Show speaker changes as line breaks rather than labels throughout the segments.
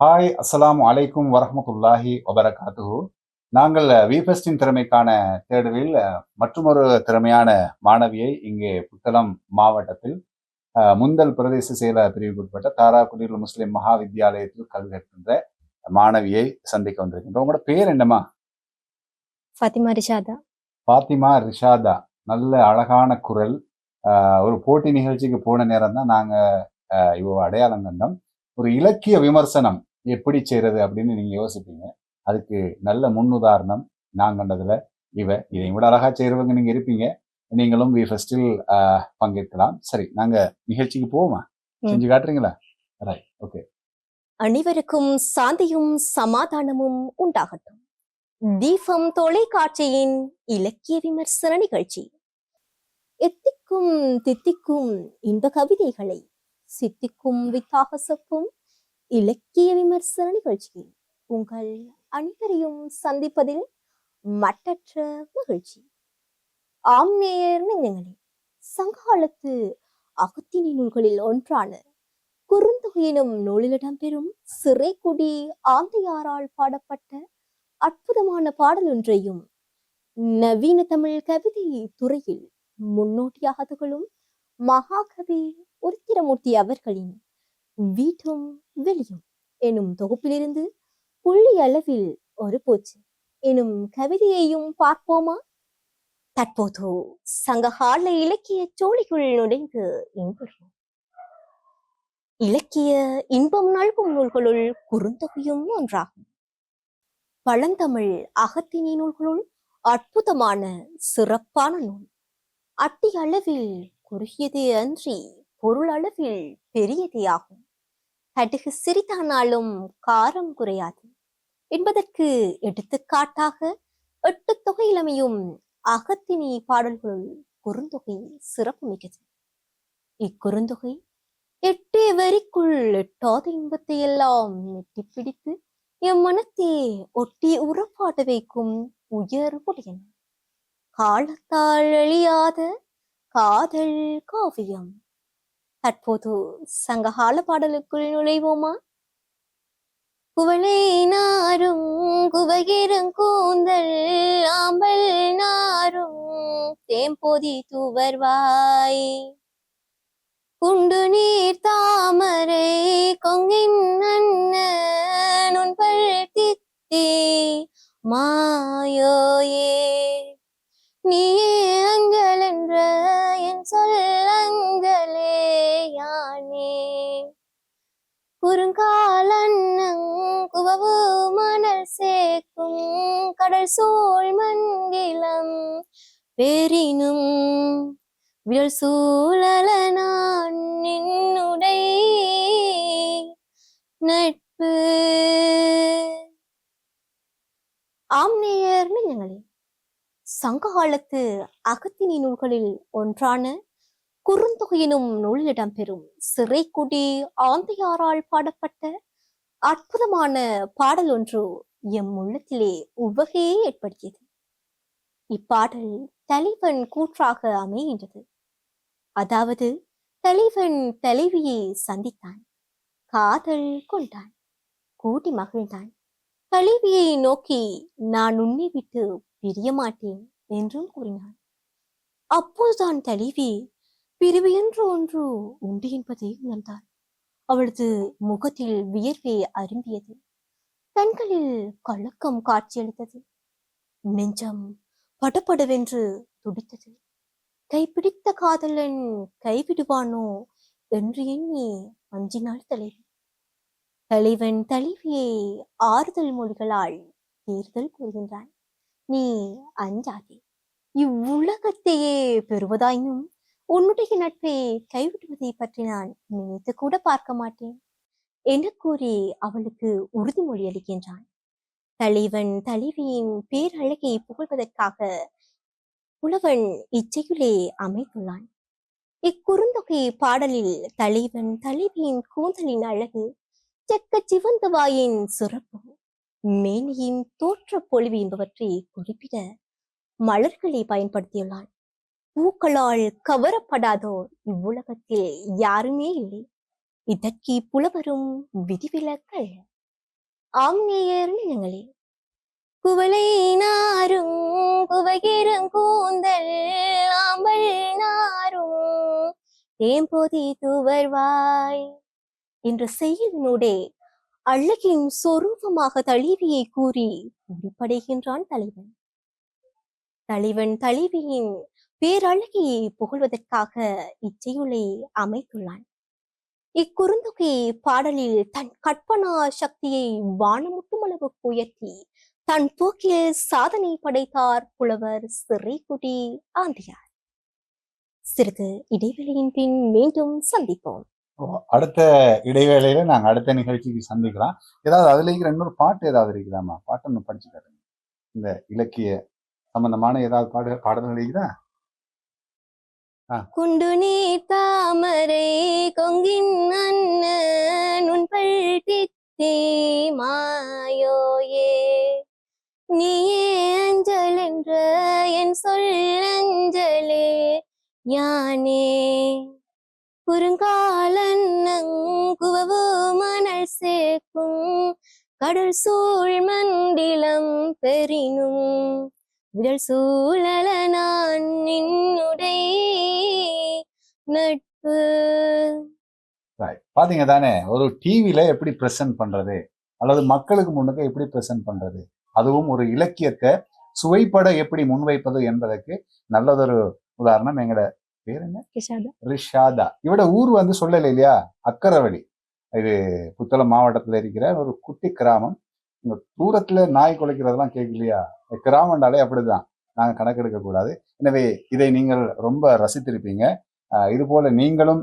Hi அஸ்ஸலாமு அலைக்கும் வரஹ்மத்துல்லாஹி வபரகாத்துஹு. நாங்கள் விபெஸ்டின் திறமைக்கான தேடலில் அஹ், மற்றுமொரு திறமையான மாணவியை இங்கே புத்தளம் மாவட்டத்தில் முந்தல் பிரதேச செயல பிரிவுக்குட்பட்ட தாராகுடியில் முஸ்லிம் மகா வித்தியாலயத்தில் கல்வி கற்கின்ற மாணவியை சந்திக்க வந்திருக்கின்றோம். உங்களோட பேர் என்னம்மா?
ஃபாத்திமா ரிஷாதா.
பாத்திமா ரிஷாதா. நல்ல அழகான குரல். ஒரு போட்டி நிகழ்ச்சிக்கு போன நேரம் தான் நாங்க அஹ், இவ அடையாளம் கண்டோம். ஒரு இலக்கிய விமர்சனம் எப்படி செய்யறது அப்படின்னு நீங்க யோசிப்பீங்க. அதுக்கு நல்ல முன்னுதாரணம் நான் கண்டதுல. இவ இதை விட அழகா செய்யறவங்க நீங்க இருப்பீங்க. நீங்களும் வி ஃபெஸ்டில் பங்கேற்கலாம். சரி நாங்க நிகழ்ச்சிக்கு போவோமா. செஞ்சு காட்டுறீங்களா? ரைட் ஓகே
அனைவருக்கும் சாந்தியும் சமாதானமும் உண்டாகட்டும். தீபம் தொலைக்காட்சியின் இலக்கிய விமர்சன நிகழ்ச்சி. எத்திக்கும் தித்திக்கும் இன்ப கவிதைகளை சித்திக்கும் வித்தாக சொப்பும் இலக்கிய விமர்சன நிகழ்ச்சியில் உங்கள் அனைவரையும் சந்திப்பதில் மட்டற்ற மகிழ்ச்சி. ஆம் நேயர் நெஞ்சங்களே சங்ககாலத்து அகத்தினி நூல்களில் ஒன்றான குறுந்தொகையினும் நூலில் இடம்பெறும் சிறைக்குடி ஆந்தையாரால் பாடப்பட்ட அற்புதமான பாடல் ஒன்றையும் நவீன தமிழ் கவிதை துறையில் முன்னோட்டியாக திகழும் மகாகவி உருத்திரமூர்த்தி அவர்களின் வீட்டும் வெளியும் எனும் தொகுப்பிலிருந்து புள்ளி அளவில் ஒரு பூச்சு. எனும் கவிதையையும் பார்ப்போமா? தற்போது சங்ககால இலக்கிய சோழிக்குள் நுழைந்து இன்புறுவோம் இலக்கிய இன்பம் நல்கும் நூல்களுள் குறுந்தொகையும் ஒன்றாகும். பழந்தமிழ் அகத்தினி நூல்களுள் அற்புதமான சிறப்பான நூல். அட்டி அளவில் குறுகியதே அன்றி பொருளளவில் பெரியதே ஆகும் கடுகு சிறிதானாலும் காரம் குறையாது. என்பதற்கு எடுத்துக்காட்டாக எட்டு தொகையிலமையும் அகத்தினி பாடல்களுள் குறுந்தொகை சிறப்பு மிக்கது. இக்குறுந்தொகை எட்டே வரிக்குள் எட்டாத இன்பத்தை எல்லாம் நெட்டி பிடித்து எம் மனத்தே ஒட்டி உறப்பாட வைக்கும் உயர் காலத்தால் அழியாத காதல் காவியம். தற்போது சங்ககால பாடலுக்குள் நுழைவோமா? குவளை நாரும் குவகிரும் கூந்தல் ஆம்பல் நாரும் தேம்போதி தூவர்வாய் குண்டு நீர் தாமரை கொங்கின் அண்ணன் உன்பல் தித்தி மாயோயே. நீயே அஞ்சல் என்ற என் சொல் யானே மணல் சேர்க்கும் கடல் சோழ் மண்டிலம் பெரினும் விரல் சூழல நான் நின்னுடை நட்பு. ஆம்நேயர் நெஞ்சங்களே சங்ககாலத்து அகத்தினி நூல்களில் ஒன்றான குறுந்தொகையினும் நூல் இடம்பெறும் சிறைக்குடி ஆந்தையாரால் பாடப்பட்ட அற்புதமான பாடல் ஒன்று எம் உள்ளத்திலே உவகையே ஏற்படுத்தியது. இப்பாடல் தலைவன் கூற்றாக அமைகின்றது. அதாவது தலைவன் தலைவியை சந்தித்தான் காதல் கொண்டான் கூட்டி மகிழ்ந்தான். தலைவியை நோக்கி நான் உன்னை விட்டு பிரிய மாட்டேன் என்றும் கூறினான். அப்போதுதான் தலைவி பிரிவு என்று ஒன்று உண்டு என்பதை உணர்ந்தாள். அவளது முகத்தில் வியர்வை அரும்பியது. கண்களில் கலக்கம் காட்சியளித்தது. நெஞ்சம் படபடவென்று துடித்தது. கைப்பிடித்த காதலன் கைவிடுவானோ என்று எண்ணி அஞ்சினாள் தலைவி. தலைவன் தலைவியை ஆறுதல் மொழிகளால் தேர்தல் கூறுகின்றான். நீ அஞ்சாதே. இவ்வுலகத்தையே பெறுவதாயினும் உன்னுடைய நட்பை கைவிடுவதை பற்றி நான் நினைத்து கூட பார்க்க மாட்டேன் என கூறி அவளுக்கு உறுதிமொழி அளிக்கின்றான். தலைவன் தலைவியின் பேரழகை புகழ்வதற்காக புலவன் இச்சையுளே அமைத்துள்ளான். இக்குறுந்தொகை பாடலில் தலைவன் தலைவியின் கூந்தலின் அழகு செக்க சிவந்த வாயின் சிறப்பு மேனியின் தோற்ற பொழிவு என்பவற்றை குறிப்பிட மலர்களை பயன்படுத்தியுள்ளான். பூக்களால் கவரப்படாதோர் இவ்வுலகத்தில் யாருமே இல்லை. இதற்கு புலவரும் விதிவிலக்கல். ஆம்நேயர் நிலங்களே. நெஞ்சங்களே குவளை நாரும் குவகிரும் கூந்தல். ஆம்பல் நாரும் தேம்போதி துவர்வாய் என்ற செய்தியினூடே அழகின் சொரூபமாக தழிவியை கூறி முடிப்படைகின்றான் தலைவன். தலைவன் தழுவியின் பேரழகியை புகழ்வதற்காக இச்செயுளை அமைத்துள்ளான். இக்குறுந்தொகை பாடலில் தன் கற்பனா சக்தியை வானமுட்டும் அளவுக்கு உயர்த்தி தன் போக்கில் சாதனை படைத்தார் புலவர் சிறைக்குடி ஆண்டியார் சிறிது இடைவெளியின் பின் மீண்டும் சந்திப்போம்.
அடுத்த இடைவேளையில நாங்க அடுத்த நிகழ்ச்சிக்கு சந்திக்கலாம். ஏதாவது அதுல இருக்கிற இன்னொரு பாட்டு ஏதாவது இருக்குதாமா பாட்டு ஒன்று படிச்சு காட்டுங்க இந்த இலக்கிய சம்பந்தமான ஏதாவது பாடு பாடல்கள் இருக்குதா?
குண்டு நீ தாமரை கொங்கின் அண்ணன் உன் தித்தே மாயோயே. நீயே அஞ்சல் என்ற என் சொல் அஞ்சலே யானே. குறுங்காலன்னங் குவவு மணல் சேர்க்கும் கடல் சூழ் மண்டிலம் பெறினும் விடல் சூழல நான் நின்னுடைய நட்பு.
பாத்தீங்க தானே ஒரு டிவில எப்படி பிரசன்ட் பண்றது? அல்லது மக்களுக்கு முன்னுக்கு எப்படி பிரசன்ட் பண்றது? அதுவும் ஒரு இலக்கியத்தை சுவைப்பட எப்படி முன்வைப்பது என்பதற்கு நல்லதொரு உதாரணம் எங்கட பேர் என்ன? ரிஷாதா. இவட ஊர் வந்து சொல்லல இல்லையா? அக்கரவழி இது புத்தளம் மாவட்டத்துல இருக்கிற ஒரு குட்டி கிராமம். இங்க தூரத்துல நாய் குலைக்கிறதெல்லாம் கேட்கலையா கிராமம்னாலே அப்படிதான். நாங்க கணக்கெடுக்க கூடாது. எனவே இதை நீங்கள் ரொம்ப ரசித்திருப்பீங்க. இது போல நீங்களும்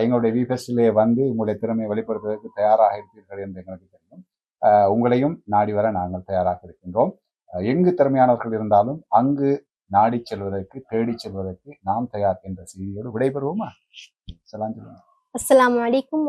எங்களுடைய விபெஸ்டிலே வந்து உங்களுடைய திறமையை வெளிப்படுத்துவதற்கு தயாராக இருப்பீர்கள் என்று எங்களுக்கு தெரியும். ஆஹ் உங்களையும் நாடி வர நாங்கள் தயாராக இருக்கின்றோம். எங்கு திறமையானவர்கள் இருந்தாலும் அங்கு நாடி செல்வதற்கு தேடி செல்வதற்கு நாம் தயார் என்ற செய்தியோடு விடைபெறுவோமா? சலாம் சொல்லுங்க
அஸ்ஸலாமு அலைக்கும்